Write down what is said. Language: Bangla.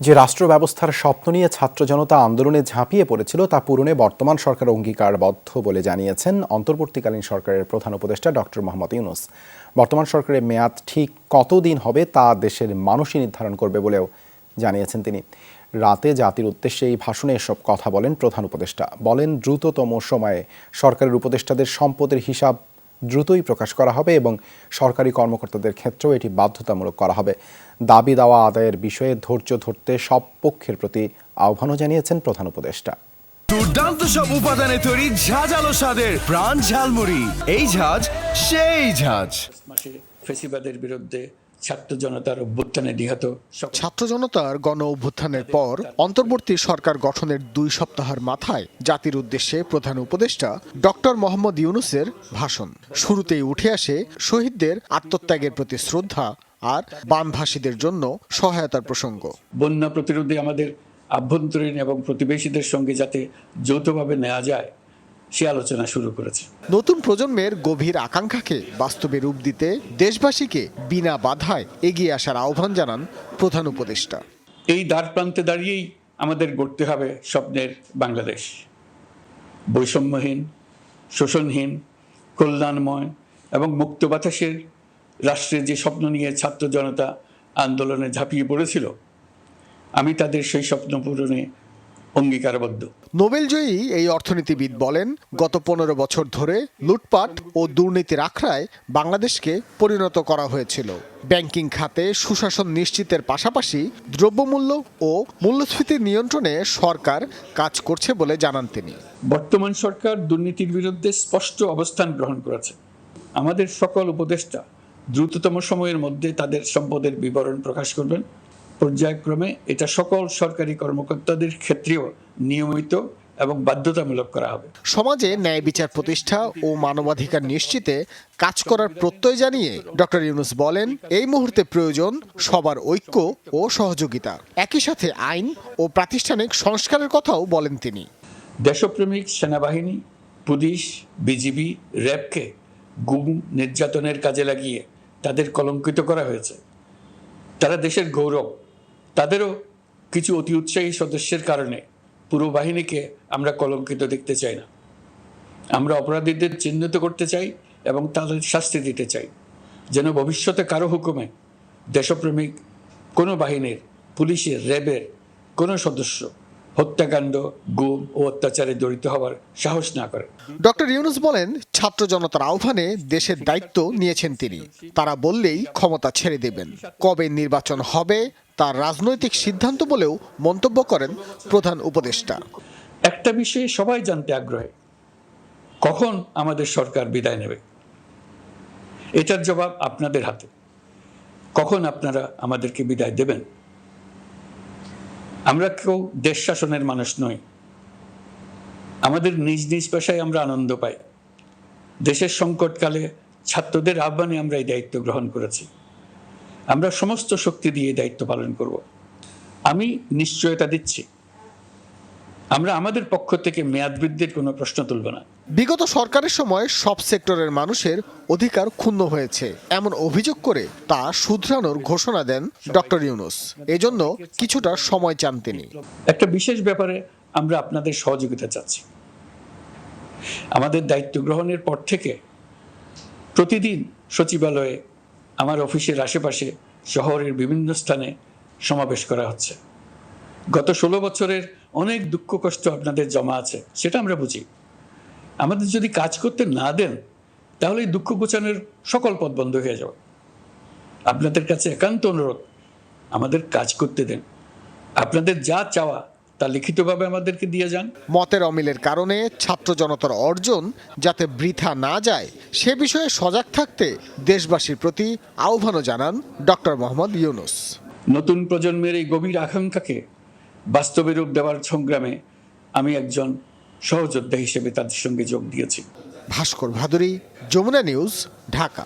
যে রাষ্ট্র ব্যবস্থার স্বপ্ন নিয়ে ছাত্র জনতা আন্দোলনে ঝাঁপিয়ে পড়েছিল, তা পূরণে বর্তমান সরকার অঙ্গীকারবদ্ধ বলে জানিয়েছেন অন্তর্বর্তীকালীন সরকারের প্রধান উপদেষ্টা ডক্টর মোহাম্মদ ইউনুস। বর্তমান সরকারের মেয়াদ ঠিক কতদিন হবে, তা দেশের মানুষই নির্ধারণ করবে বলেও জানিয়েছেন তিনি। রাতে জাতির উদ্দেশ্যে এই ভাষণে এসব কথা বলেন প্রধান উপদেষ্টা। বলেন, দ্রুততম সময়ে সরকারের উপদেষ্টাদের সম্পদের হিসাব দ্রুতই প্রকাশ করা হবে এবং সরকারি কর্মকর্তাদের ক্ষেত্রেও এটি বাধ্যতামূলক করা হবে। দাবি দাওয়া আদায়ের বিষয়ে ধৈর্য ধরতে সব পক্ষের প্রতি আহ্বানও জানিয়েছেন প্রধান উপদেষ্টা। দুর্দান্ত সব উপাদানে তৈরি ঝাঁঝ আলো স্বাদের প্রাণ ঝালমুড়ি। এই ঝাঁজ সেই ঝাঁজ। ফেসিবাদের বিরুদ্ধে ছাত্র জনতার অভ্যুত্থানে নিহত ছাত্র জনতার গণ অভ্যুত্থানের পর অন্তর্বর্তী সরকার গঠনের দুই সপ্তাহের মাথায় জাতির উদ্দেশ্যে প্রধান উপদেষ্টা ডক্টর মোহাম্মদ ইউনুসের ভাষণ। শুরুতেই উঠে আসে শহীদদের আত্মত্যাগের প্রতি শ্রদ্ধা আর বানভাসীদের জন্য সহায়তার প্রসঙ্গ। বন্যা প্রতিরোধে আমাদের আভ্যন্তরীণ এবং প্রতিবেশীদের সঙ্গে যাতে যৌথভাবে নেওয়া যায় সে আলোচনা শুরু করেছে। নতুন প্রজন্মের গভীর আকাঙ্ক্ষাকে বাস্তবে রূপ দিতে দেশবাসীকে বিনা বাধায় এগিয়ে আসার আহ্বান জানান প্রধান উপদেষ্টা। এই দ্বার প্রান্তে দাঁড়িয়েই আমাদের গড়তে হবে স্বপ্নের বাংলাদেশ। বৈষম্যহীন শোষণহীন কল্যাণময় এবং মুক্ত বাতাসের রাষ্ট্রের যে স্বপ্ন নিয়ে ছাত্র জনতা আন্দোলনে ঝাঁপিয়ে পড়েছিল আমি তাদের সেই স্বপ্ন পূরণে অঙ্গীকারবদ্ধ। নোবেলজয়ী এই অর্থনীতিবিদ বলেন গত পনেরো বছর ধরে লুটপাট ও দুর্নীতির আখড়ায় বাংলাদেশকে পরিণত করা হয়েছিল। ব্যাংকিং খাতে সুশাসন নিশ্চিতের পাশাপাশি দ্রব্যমূল্য ও মূল্যস্ফীতি নিয়ন্ত্রণে সরকার কাজ করছে বলে জানান তিনি। বর্তমান সরকার দুর্নীতির বিরুদ্ধে স্পষ্ট অবস্থান গ্রহণ করেছে। আমাদের সকল উপদেষ্টা দ্রুততম সময়ের মধ্যে তাদের সম্পদের বিবরণ প্রকাশ করবেন। পর্যায়ক্রমে এটা সকল সরকারি কর্মকর্তাদের ক্ষেত্রেও নিয়মিত এবং বাধ্যতামূলক করা হবে। সমাজে ন্যায় বিচার প্রতিষ্ঠা ও মানবাধিকার নিশ্চিতে কাজ করার প্রত্যয় জানিয়ে ডক্টর ইউনুস বলেন এই মুহূর্তে প্রয়োজন সবার ঐক্য ও সহযোগিতা। একই সাথে আইন ও প্রাতিষ্ঠানিক সংস্কারের কথাও বলেন তিনি। দেশপ্রেমিক সেনাবাহিনী পুলিশ বিজিবি র্যাবকে গুম নির্যাতনের কাজে লাগিয়ে তাদের কলঙ্কিত করা হয়েছে। তারা দেশের গৌরব তাদেরও কিছু অতি উৎসাহী সদস্যের কারণে পুরো বাহিনীকে আমরা কলঙ্কিত দেখতে চাই না। আমরা অপরাধীদের চিহ্নিত করতে চাই এবং তাদের শাস্তি দিতে চাই। যেন ভবিষ্যতে কারও হুকুমে দেশপ্রেমিক কোনো বাহিনীর, পুলিশের, র্যাবের কোনো সদস্য হত্যাকাণ্ড, গুম ও অত্যাচারে জড়িত হওয়ার সাহস না করে। ডক্টর ইউনুস বলেন, ছাত্র জনতার আহ্বানে দেশের দায়িত্ব নিয়েছেন তিনি। তারা বললেই ক্ষমতা ছেড়ে দেবেন। কবে নির্বাচন হবে তার রাজনৈতিক সিদ্ধান্ত বলেও মন্তব্য করেন প্রধান উপদেষ্টা। একটা বিষয়ে সবাই জানতে আগ্রহী। কখন আমাদের সরকার বিদায় নেবে? এটার জবাব আপনাদের হাতে। কখন আপনারা আমাদেরকে বিদায় দেবেন? আমরা কেউ দেশ শাসনের মানুষ নই। আমাদের নিজ নিজ পেশায় আমরা আনন্দ পাই। দেশের সংকটকালে ছাত্রদের আহ্বানে আমরা এই দায়িত্ব গ্রহণ করেছি। আমরা সমস্ত শক্তি দিয়ে দায়িত্ব পালন করব। আমি নিশ্চয়তা দিচ্ছি। আমরা আমাদের পক্ষ থেকে মেয়াদ বৃদ্ধির কোনো প্রশ্ন তুলব না। বিগত সরকারের সময় সব সেক্টরের মানুষের অধিকার ক্ষুণ্ণ হয়েছে। এমন অভিযোগ করে তা শুধরানোর ঘোষণা দেন ডক্টর ইউনুস। এজন্য কিছুটা সময় চান তিনি। একটা বিশেষ ব্যাপারে আমরা আপনাদের সহযোগিতা চাচ্ছি। আমাদের দায়িত্ব গ্রহণের পর থেকে প্রতিদিন সচিবালয়ে আমার অফিসের আশেপাশে শহরের বিভিন্ন স্থানে সমাবেশ করা হচ্ছে। গত ষোলো বছরের অনেক দুঃখ কষ্ট আপনাদের জমা আছে, সেটা আমরা বুঝি। আমাদের যদি কাজ করতে না দেন, তাহলে এই দুঃখ গোছানোর সকল পথ বন্ধ হয়ে যাবে। আপনাদের কাছে একান্ত অনুরোধ, আমাদের কাজ করতে দেন। আপনাদের যা চাওয়া তা লিখিতভাবে আমাদেরকে দিয়ে যান। মতের অমিলের কারণে ছাত্র জনতার অর্জন যাতে বৃথা না যায় সে বিষয়ে সজাগ থাকতে দেশবাসীর প্রতি আহ্বানও জানান ডক্টর মোহাম্মদ ইউনুস। নতুন প্রজন্মের এই গভীর আকাঙ্ক্ষাকে বাস্তবে রূপ দেওয়ার সংগ্রামে আমি একজন সহযোদ্ধা হিসেবে তাদের সঙ্গে যোগ দিয়েছি। ভাস্কর ভাদুরী যমুনা নিউজ ঢাকা।